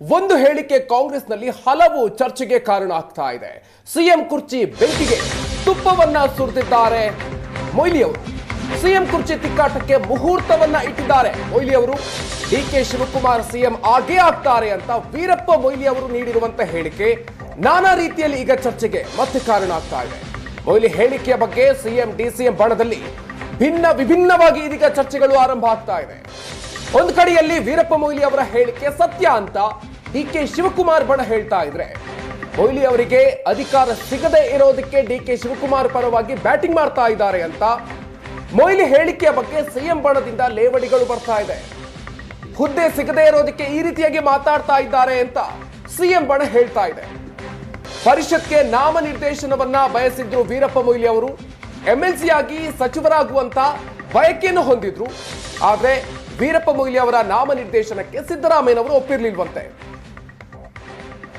ಒಂದು ಹೇಳಿಕೆ ಕಾಂಗ್ರೆಸ್ನಲ್ಲಿ ಹಲವು ಚರ್ಚೆಗೆ ಕಾರಣ ಆಗ್ತಾ ಇದೆ. ಸಿಎಂ ಕುರ್ಚಿ ಬೆಂಕಿಗೆ ತುಪ್ಪವನ್ನ ಸುರಿದಿದ್ದಾರೆ ಮೊಯ್ಲಿ ಅವರು ಸಿಎಂ ಕುರ್ಚಿ ತಿಕ್ಕಾಟಕ್ಕೆ ಮುಹೂರ್ತವನ್ನ ಇಟ್ಟಿದ್ದಾರೆ ಮೊಯ್ಲಿ ಅವರು ಡಿ ಕೆ ಶಿವಕುಮಾರ್ ಸಿಎಂ ಆಗೇ ಆಗ್ತಾರೆ ಅಂತ ವೀರಪ್ಪ ಮೊಯ್ಲಿ ಅವರು ನೀಡಿರುವಂತಹ ಹೇಳಿಕೆ ನಾನಾ ರೀತಿಯಲ್ಲಿ ಈಗ ಚರ್ಚೆಗೆ ಮತ್ತೆ ಕಾರಣ ಆಗ್ತಾ ಇದೆ. ಮೊಯ್ಲಿ ಹೇಳಿಕೆಯ ಬಗ್ಗೆ ಸಿಎಂ, ಡಿಸಿಎಂ ಬಣದಲ್ಲಿ ಭಿನ್ನ ವಿಭಿನ್ನವಾಗಿ ಇದೀಗ ಚರ್ಚೆಗಳು ಆರಂಭ ಆಗ್ತಾ ಇದೆ. ಒಂದು ಕಡೆಯಲ್ಲಿ ವೀರಪ್ಪ ಮೊಯ್ಲಿ ಅವರ ಹೇಳಿಕೆ ಸತ್ಯ ಅಂತ ಡಿ ಕೆ ಶಿವಕುಮಾರ್ ಬಣ ಹೇಳ್ತಾ ಇದ್ರೆ ಮೊಯ್ಲಿ ಅವರಿಗೆ ಅಧಿಕಾರ ಸಿಗದೆ ಇರೋದಕ್ಕೆ ಡಿ ಕೆ ಶಿವಕುಮಾರ್ ಪರವಾಗಿ ಬ್ಯಾಟಿಂಗ್ ಮಾಡ್ತಾ ಇದ್ದಾರೆ ಅಂತ ಮೊಯ್ಲಿ ಹೇಳಿಕೆಯ ಬಗ್ಗೆ ಸಿಎಂ ಬಣದಿಂದ ಲೇವಡಿಗಳು ಬರ್ತಾ ಇದೆ. ಹುದ್ದೆ ಸಿಗದೆ ಇರೋದಕ್ಕೆ ಈ ರೀತಿಯಾಗಿ ಮಾತಾಡ್ತಾ ಇದ್ದಾರೆ ಅಂತ ಸಿಎಂ ಬಣ ಹೇಳ್ತಾ ಇದೆ. ಪರಿಷತ್ಗೆ ನಾಮನಿರ್ದೇಶನವನ್ನ ಬಯಸಿದ್ರು ವೀರಪ್ಪ ಮೊಯ್ಲಿ ಅವರು. ಎಂಎಲ್ಸಿ ಆಗಿ ಸಚಿವರಾಗುವಂತ ಬಯಕೆಯನ್ನು ಹೊಂದಿದ್ರು. ಆದರೆ ವೀರಪ್ಪ ಮೊಯ್ಲಿ ಅವರ ನಾಮನಿರ್ದೇಶನಕ್ಕೆ ಸಿದ್ದರಾಮಯ್ಯನವರು ಒಪ್ಪಿರ್ಲಿಲ್ವಂತೆ.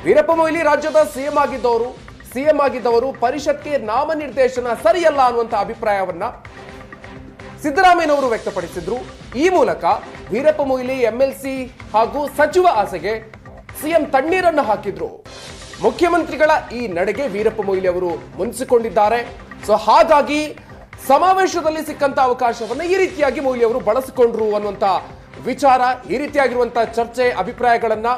ವೀರಪ್ಪ ಮೊಯ್ಲಿ ರಾಜ್ಯದ ಸಿಎಂ ಆಗಿದ್ದವರು ಸಿಎಂ ಆಗಿದ್ದವರು ಪರಿಷತ್ಗೆ ನಾಮನಿರ್ದೇಶನ ಸರಿಯಲ್ಲ ಅನ್ನುವಂತ ಅಭಿಪ್ರಾಯವನ್ನ ಸಿದ್ದರಾಮಯ್ಯನವರು ವ್ಯಕ್ತಪಡಿಸಿದ್ರು. ಈ ಮೂಲಕ ವೀರಪ್ಪ ಮೊಯ್ಲಿ ಎಂಎಲ್ಸಿ ಹಾಗೂ ಸಚಿವ ಆಸೆಗೆ ಸಿಎಂ ತಣ್ಣೀರನ್ನು ಹಾಕಿದ್ರು. ಮುಖ್ಯಮಂತ್ರಿಗಳ ಈ ನಡೆಗೆ ವೀರಪ್ಪ ಮೊಯ್ಲಿ ಅವರು ಮುನಿಸಿಕೊಂಡಿದ್ದಾರೆ. ಸೊ ಹಾಗಾಗಿ ಸಮಾವೇಶದಲ್ಲಿ ಸಿಕ್ಕಂತ ಅವಕಾಶವನ್ನು ಈ ರೀತಿಯಾಗಿ ಮೊಯ್ಲಿ ಅವರು ಬಳಸಿಕೊಂಡ್ರು ಅನ್ನುವಂತ ವಿಚಾರ, ಈ ರೀತಿಯಾಗಿರುವಂತಹ ಚರ್ಚೆ, ಅಭಿಪ್ರಾಯಗಳನ್ನ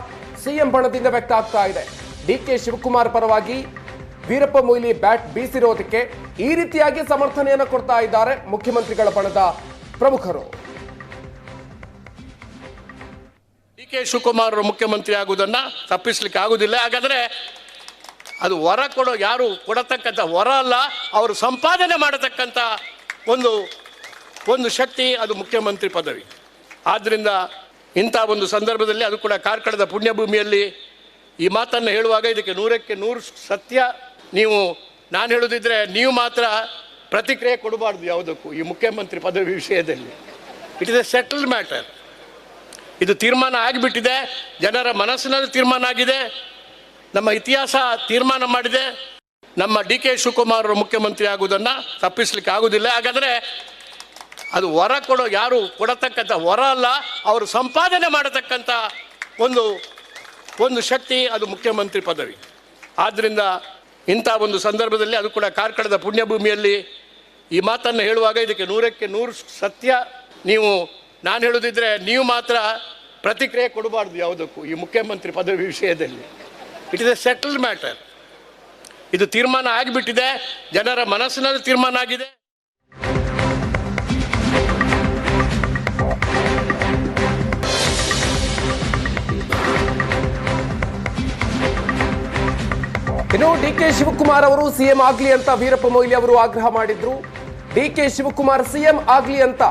ಸಿಎಂ ಬಣದಿಂದ ವ್ಯಕ್ತ ಆಗ್ತಾ ಇದೆ. ಡಿ ಕೆ ಶಿವಕುಮಾರ್ ಪರವಾಗಿ ವೀರಪ್ಪ ಮೊಯ್ಲಿ ಬ್ಯಾಟ್ ಬೀಸಿರೋದಕ್ಕೆ ಈ ರೀತಿಯಾಗಿ ಸಮರ್ಥನೆಯನ್ನು ಕೊಡ್ತಾ ಇದ್ದಾರೆ ಮುಖ್ಯಮಂತ್ರಿಗಳ ಬಣದ ಪ್ರಮುಖರು. ಡಿ ಕೆ ಶಿವಕುಮಾರ್ ಮುಖ್ಯಮಂತ್ರಿ ಆಗುವುದನ್ನ ತಪ್ಪಿಸ್ಲಿಕ್ಕೆ ಆಗುದಿಲ್ಲ ಹಾಗಾದ್ರೆ ಅದು ವರ ಕೊಡೋ ಯಾರು ಕೊಡತಕ್ಕಂಥ ವರ ಅಲ್ಲ, ಅವರು ಸಂಪಾದನೆ ಮಾಡತಕ್ಕಂಥ ಒಂದು ಒಂದು ಶಕ್ತಿ ಅದು ಮುಖ್ಯಮಂತ್ರಿ ಪದವಿ. ಆದ್ದರಿಂದ ಇಂಥ ಒಂದು ಸಂದರ್ಭದಲ್ಲಿ ಅದು ಕೂಡ ಕಾರ್ಕಳದ ಪುಣ್ಯಭೂಮಿಯಲ್ಲಿ ಈ ಮಾತನ್ನು ಹೇಳುವಾಗ ಇದಕ್ಕೆ ನೂರಕ್ಕೆ ನೂರು ಸತ್ಯ ನೀವು, ನಾನು ಹೇಳುದಿದ್ರೆ ನೀವು ಮಾತ್ರ ಪ್ರತಿಕ್ರಿಯೆ ಕೊಡಬಾರ್ದು ಯಾವುದಕ್ಕೂ ಈ ಮುಖ್ಯಮಂತ್ರಿ ಪದವಿ ವಿಷಯದಲ್ಲಿ. It is a settled matter ಇದು ತೀರ್ಮಾನ ಆಗಿಬಿಟ್ಟಿದೆ, ಜನರ ಮನಸ್ಸಿನಲ್ಲಿ ತೀರ್ಮಾನ ಆಗಿದೆ, ನಮ್ಮ ಇತಿಹಾಸ ತೀರ್ಮಾನ ಮಾಡಿದೆ, ನಮ್ಮ ಡಿ ಕೆ ಶಿವಕುಮಾರ್ ಮುಖ್ಯಮಂತ್ರಿ ಆಗುವುದನ್ನು ತಪ್ಪಿಸ್ಲಿಕ್ಕೆ ಆಗುದಿಲ್ಲ ಹಾಗಾದರೆ ಅದು ವರ ಕೊಡೋ ಯಾರು ಕೊಡತಕ್ಕಂಥ ವರ ಅಲ್ಲ, ಅವರು ಸಂಪಾದನೆ ಮಾಡತಕ್ಕಂಥ ಒಂದು ಒಂದು ಶಕ್ತಿ ಅದು ಮುಖ್ಯಮಂತ್ರಿ ಪದವಿ. ಆದ್ದರಿಂದ ಇಂಥ ಒಂದು ಸಂದರ್ಭದಲ್ಲಿ ಅದು ಕೂಡ ಕಾರ್ಕಳದ ಪುಣ್ಯಭೂಮಿಯಲ್ಲಿ ಈ ಮಾತನ್ನು ಹೇಳುವಾಗ ಇದಕ್ಕೆ ನೂರಕ್ಕೆ ನೂರು ಸತ್ಯ ನೀವು, ನಾನು ಹೇಳೋದಿದ್ರೆ ನೀವು ಮಾತ್ರ ಪ್ರತಿಕ್ರಿಯೆ ಕೊಡಬಾರ್ದು ಯಾವುದಕ್ಕೂ ಈ ಮುಖ್ಯಮಂತ್ರಿ ಪದವಿ ವಿಷಯದಲ್ಲಿ. It is a settled matter ಇದು ತೀರ್ಮಾನ ಆಗಿಬಿಟ್ಟಿದೆ, ಜನರ ಮನಸ್ಸಿನಲ್ಲಿ ತೀರ್ಮಾನ ಆಗಿದೆ. ಇನ್ನು ಡಿ ಕೆ ಶಿವಕುಮಾರ್ ಅವರು ಸಿಎಂ ಆಗ್ಲಿ ಅಂತ ವೀರಪ್ಪ ಮೊಯ್ಲಿ ಅವರು ಆಗ್ರಹ ಮಾಡಿದ್ರು. ಡಿ ಕೆ ಶಿವಕುಮಾರ್ ಸಿಎಂ ಆಗ್ಲಿ ಅಂತ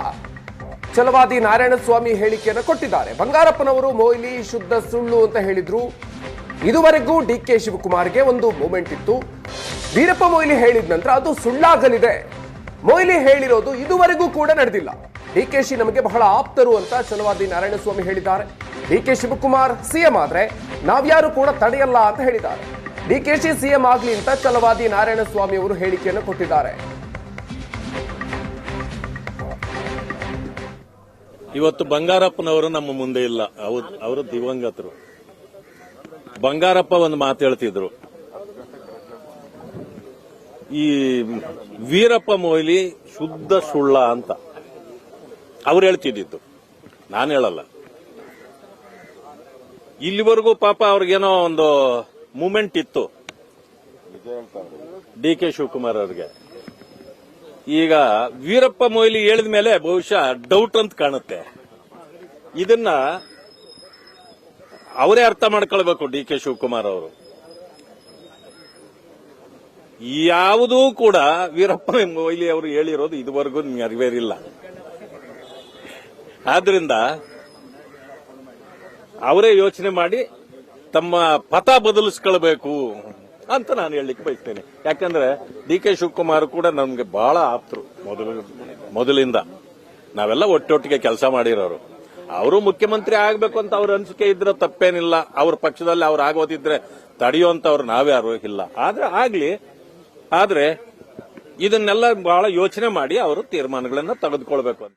ಛಲವಾದಿ ನಾರಾಯಣಸ್ವಾಮಿ ಹೇಳಿಕೆಯನ್ನು ಕೊಟ್ಟಿದ್ದಾರೆ. ಬಂಗಾರಪ್ಪನವರು ಮೊಯ್ಲಿ ಶುದ್ಧ ಸುಳ್ಳು ಅಂತ ಹೇಳಿದ್ರು. ಇದುವರೆಗೂ ಡಿ ಕೆ ಶಿವಕುಮಾರ್ಗೆ ಒಂದು ಮೂಮೆಂಟ್ ಇತ್ತು. ವೀರಪ್ಪ ಮೊಯ್ಲಿ ಹೇಳಿದ ನಂತರ ಅದು ಸುಳ್ಳಾಗಲಿದೆ. ಮೊಯ್ಲಿ ಹೇಳಿರೋದು ಇದುವರೆಗೂ ಕೂಡ ನಡೆದಿಲ್ಲ. ಡಿ ಕೆ ಶಿ ನಮಗೆ ಬಹಳ ಆಪ್ತರು ಅಂತ ಛಲವಾದಿ ನಾರಾಯಣಸ್ವಾಮಿ ಹೇಳಿದ್ದಾರೆ. ಡಿ ಕೆ ಶಿವಕುಮಾರ್ ಸಿಎಂ ಆದ್ರೆ ನಾವ್ಯಾರು ಕೂಡ ತಡೆಯಲ್ಲ ಅಂತ ಹೇಳಿದ್ದಾರೆ. ಡಿ ಕೆ ಶಿ ಸಿಎಂ ಆಗಲಿ ಅಂತ ಛಲವಾದಿ ನಾರಾಯಣಸ್ವಾಮಿ ಅವರು ಹೇಳಿಕೆಯನ್ನು ಕೊಟ್ಟಿದ್ದಾರೆ. ಇವತ್ತು ಬಂಗಾರಪ್ಪನವರು ನಮ್ಮ ಮುಂದೆ ಇಲ್ಲ. ಅವ್ರು ದಿವಂಗತರು. ಬಂಗಾರಪ್ಪ ಒಂದು ಮಾತು ಹೇಳ್ತಿದ್ರು. ಈ ವೀರಪ್ಪ ಮೊಯ್ಲಿ ಶುದ್ಧ ಸುಳ್ಳ ಅಂತ ಅವ್ರು ಹೇಳ್ತಿದ್ದಿದ್ದು. ನಾನು ಹೇಳಲ್ಲ. ಇಲ್ಲಿವರೆಗೂ ಪಾಪ ಅವ್ರಿಗೇನೋ ಒಂದು ಮೂಮೆಂಟ್ ಇತ್ತು. ಡಿ ಕೆ ಶಿವಕುಮಾರ್ ಅವ್ರಿಗೆ. ಈಗ ವೀರಪ್ಪ ಮೊಯ್ಲಿ ಹೇಳಿದ ಮೇಲೆ ಬಹುಶಃ ಡೌಟ್ ಅಂತ ಕಾಣುತ್ತೆ. ಇದನ್ನ ಅವರೇ ಅರ್ಥ ಮಾಡ್ಕೊಳ್ಬೇಕು ಡಿ ಕೆ ಶಿವಕುಮಾರ್ ಅವರು. ಯಾವುದೂ ಕೂಡ ವೀರಪ್ಪ ಮೊಯ್ಲಿ ಅವರು ಹೇಳಿರೋದು ಇದುವರೆಗೂ ನೆರವೇರಿಲ್ಲ ಆದ್ರಿಂದ ಅವರೇ ಯೋಚನೆ ಮಾಡಿ ತಮ್ಮ ಪಥ ಬದಲಿಸ್ಕೊಳ್ಬೇಕು ಅಂತ ನಾನು ಹೇಳಲಿಕ್ಕೆ ಬಯಸ್ತೇನೆ. ಯಾಕಂದ್ರೆ ಡಿ ಕೆ ಶಿವಕುಮಾರ್ ಕೂಡ ನಮ್ಗೆ ಬಹಳ ಆಪ್ತರು. ಮೊದಲು, ಮೊದಲಿಂದ. ನಾವೆಲ್ಲ ಒಟ್ಟೊಟ್ಟಿಗೆ ಕೆಲಸ ಮಾಡಿರೋರು. ಅವರು ಮುಖ್ಯಮಂತ್ರಿ ಆಗಬೇಕು ಅಂತ ಅವ್ರ ಅನಿಸಿಕೆ ಇದ್ರೆ ತಪ್ಪೇನಿಲ್ಲ. ಅವ್ರ ಪಕ್ಷದಲ್ಲಿ ಅವ್ರು ಆಗೋದಿದ್ರೆ ತಡೆಯುವಂತವ್ರು ನಾವ್ಯಾರು ಇಲ್ಲ. ಆದ್ರೆ ಆಗ್ಲಿ, ಆದ್ರೆ ಇದನ್ನೆಲ್ಲ ಬಹಳ ಯೋಚನೆ ಮಾಡಿ ಅವರು ತೀರ್ಮಾನಗಳನ್ನ ತೆಗೆದುಕೊಳ್ಬೇಕು ಅಂತ.